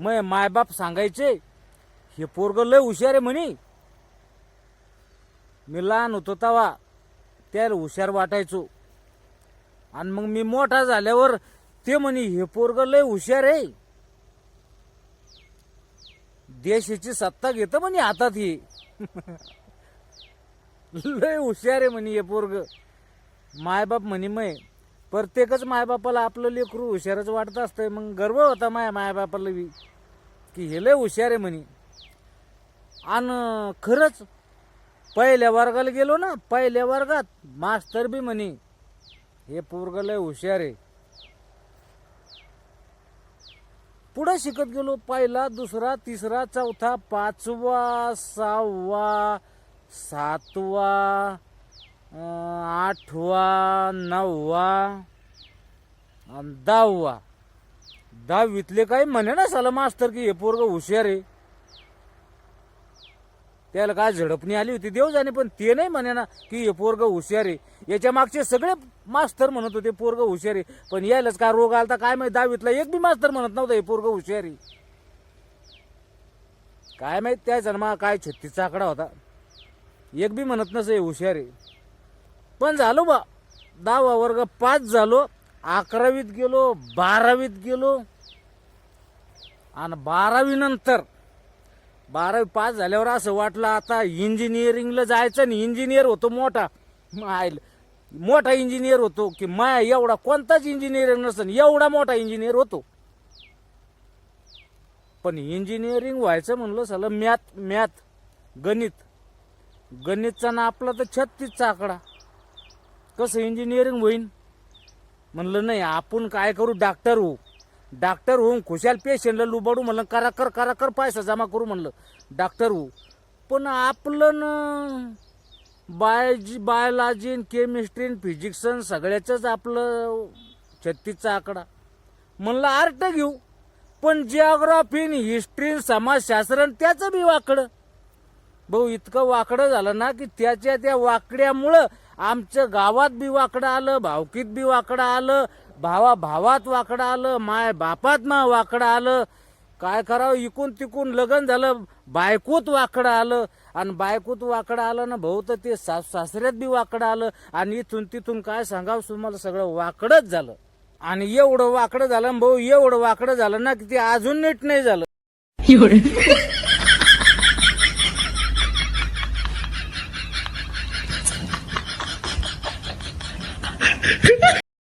मग मायबाप सांगायचे हे पोरग लय हुशार आहे म्हणे. मी लहान होतो तवा त्याला हुशार वाटायचो. आणि मग मी मोठा झाल्यावर ते म्हणे हे पोरग लय हुशार आहे. देशाची सत्ता घेतं म्हणे हातात हे. लय हुशार आहे म्हणे हे पोरग. मायबाप म्हणे मय प्रत्येकच मायबापाला आपलं लेकरू हुशारच वाटत असतंय. मग गर्व होता माया मायबापाला बी. की हे लय हुशार आहे म्हणे. आणि खरंच पहिल्या वर्गाला गेलो ना पहिल्या वर्गात मास्तर बी म्हणे हे पोरग लय हुशार आहे. पुढे शिकत गेलो पहिला दुसरा तिसरा चौथा पाचवा सहावा सातवा आठवा नववा आणि दहावा. दहावीतले काही म्हणे ना साला मास्तर की हे पोरग हुशार आहे. त्याला काय झडपणी आली होती देव जाणे पण ते नाही म्हणे ना की हे पोरग हुशार आहे. याच्या मागचे सगळे मास्तर म्हणत होते पोरग हुशार आहे. पण यायलाच काय रोग आलता काय माहिती दहावीतला एक बी मास्तर म्हणत नव्हता हे पोरग हुशार आहे. काय माहीत त्या जन्मा काय छत्तीसचा आकडा होता. एक बी म्हणत नसे हुशार आहे. पण झालो बा दहावा वर्ग पाच झालो अकरावीत गेलो बारावीत गेलो. आणि बारावी नंतर बारावी पास झाल्यावर असं वाटलं आता इंजिनिअरिंगला जायचं आणि इंजिनियर होतो मोठा. मोठा इंजिनियर होतो की माया एवढा कोणताच इंजिनियर नसतं एवढा मोठा इंजिनियर होतो. पण इंजिनिअरिंग व्हायचं म्हणलं सला मॅथ मॅथ गणित. गणितचा ना आपला तर छत्तीसचा आकडा कसं इंजिनिअरिंग होईन? म्हणलं नाही आपण काय करू डॉक्टर होऊ. डॉक्टर होऊन खुशाल पेशंटला लुबाडू म्हणलं करा कर करा कर पैसा जमा करू म्हणलं. डॉक्टर होऊ पण आपलं न बायोजी बायोलॉजी केमिस्ट्री फिजिक्स सगळ्याचंच आपलं छत्तीसचा आकडा. म्हणलं आर्ट घेऊ. पण जिओग्राफी हिस्ट्री समाजशास्त्र त्याचं बी वाकडं. भाऊ इतकं वाकडं झालं ना की त्याच्या त्या वाकड्यामुळं आमचं गावात बी वाकडं आलं भावकीत बी वाकडं आलं भावा भावात वाकडं आलं माय बापात मा वाकडं आलं. काय करावं इकून तिकून लग्न झालं बायकोत वाकडं आलं. आणि बायकोत वाकडं आलं ना भाऊ तर ते सास सासऱ्यात बी वाकडं आलं. आणि इथून तिथून काय सांगावं तुम्हाला सगळं वाकडंच झालं. आणि एवढं वाकडं झालं भाऊ एवढं वाकडं झालं ना की ते अजून नीट नाही झालं.